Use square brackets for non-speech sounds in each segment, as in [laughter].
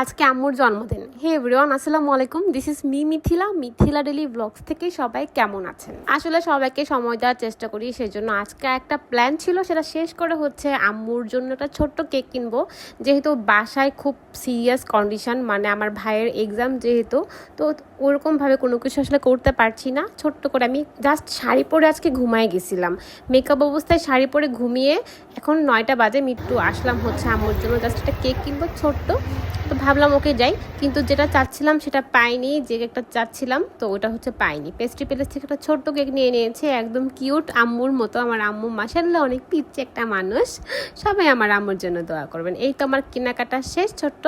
আজকে আম্মুর জন্মদিন। হে এভরিওয়ান, আসসালামু আলাইকুম। This is me Mithila Mithila daily vlogs থেকে সবাই কেমন আছেন? আসলে সবাইকে সময় দেওয়ার চেষ্টা করি, সেজন্য আজকে একটা প্ল্যান ছিল, সেটা শেষ করে হচ্ছে আম্মুর জন্য একটা ছোট্ট কেক কিনবো। যেহেতু বাসায় খুব সিরিয়াস কন্ডিশন মানে আমার ভাইয়ের এক্সাম যেহেতু, তো ওরকমভাবে কোনো কিছু আসলে করতে পারছি না। ছোট্ট করে আমি জাস্ট শাড়ি পরে আজকে ঘুমায় গেছিলাম। মেকআপ অবস্থায় শাড়ি পরে ঘুমিয়ে এখন নয়টা বাজে, মিট্টু, আসলাম হচ্ছে আম্মুর জন্য জাস্ট একটা কেক কিনবো ছোট্ট। তো ভাবলাম, ওকে যাই, কিন্তু যেটা চাচ্ছিলাম সেটা পাইনি, যে কেকটা চাচ্ছিলাম, তো ওটা হচ্ছে পাইনি। পেস্ট্রি প্যালেস থেকে একটা ছোট্ট কেক নিয়ে নিয়েছে, একদম কিউট আম্মুর মতো। আমার আম্মু মাসাল্লাহ অনেক পিচ্ছে একটা মানুষ। সবাই আমার আম্মুর জন্য দোয়া করবেন। এই তো আমার কেনাকাটা শেষ ছোট্ট।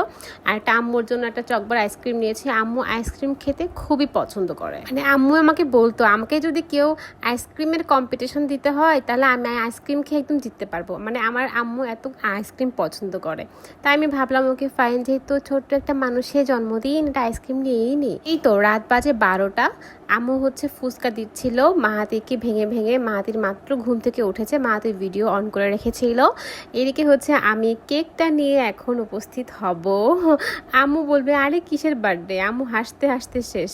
আর একটা আম্মুর জন্য একটা চকবার আইসক্রিম নিয়েছি। আম্মু আইসক্রিম খেতে খুবই পছন্দ করে। মানে আম্মু আমাকে বলতো, আমাকে যদি কেউ আইসক্রিমের কম্পিটিশন দিতে হয়, তাহলে আমি আইসক্রিম খেয়ে একদম জিততে পারব। মানে আমার আম্মু এত আইসক্রিম পছন্দ করে। তাই আমি ভাবলাম, ওকে ফাইন যেহেতু ছোট্ট একটা মানুষের জন্মদিন এটা আইসক্রিম নিয়েই নি এই তো রাত বাজে বারোটা। আম্মু হচ্ছে ফুচকা দিচ্ছিল। মাহাতিকে ভেঙে ভেঙে মাহাতির মাত্র ঘুম থেকে উঠেছে। মাহাতির ভিডিও অন করে রেখেছিল। এদিকে হচ্ছে আমি কেকটা নিয়ে এখন উপস্থিত হব। আম্মু বলবে আরে কিসের বার্থডে আম্মু হাসতে হাসতে শেষ।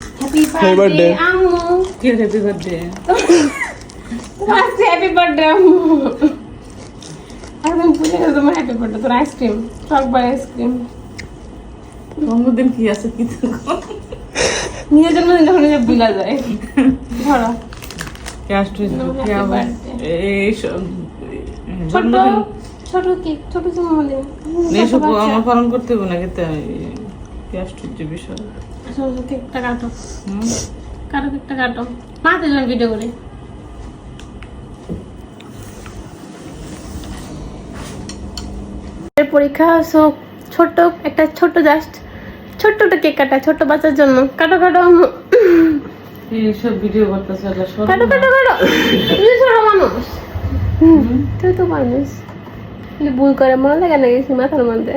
Happy [laughs] Happy birthday. আম্মু। কি হ্যাপি বার্থডে হ্যাপি বার্থডে আম্মু? একদম ভুলে গেছে হ্যাপি বার্থডে তোর ice cream chocbar ice cream জন্মদিন কি আছে কি নিজের জন্মদিন যখন বিলা যায় ধরো ছোট কেক ছোট জন্মদিন আমার পালন করতে হবে না কিন্তু ক্যাশ টু যে বিষয় কেকটা কাটো। কাটো কেকটা কাটো মাতে যখন ভিডিও করি। এর পরীক্ষা সো ছোট্ট একটা ছোট্ট জাস্ট ছোট্ট একটা কেক কাটা ছোট্ট বাচ্চার জন্য। কাটো কাটো। আম্মু। এইসব ভিডিও করতেছে কাটো কাটো কাটো। তুমি ছোট মানুষ। তুই তো মানুষ। ভুল করে মনে লাগে না গেছি মাথার মধ্যে?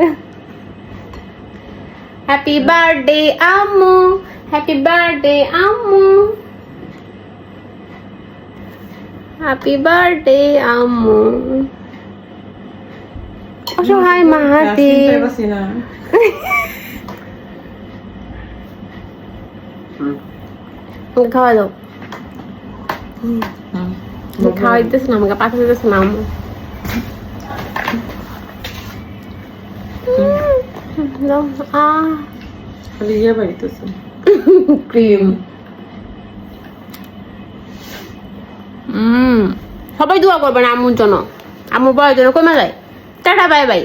হ্যাপি বার্থডে আম্মু। হ্যাপি বার্থডে আম্মু। হ্যাপি বার্থডে আম্মু। মাহাতি চিন্তায় বাঁচি না খাওয়া দাও হুম। খাওয়া না আমাকে পাঠিয়ে দিতেছে না ইয়ে বাড়িতেছে ক্রিম সবাই দোয়া করবেন আম্মুর জন্য আম্মুর বড় জন্য কমে যায় টাটা বাই বাই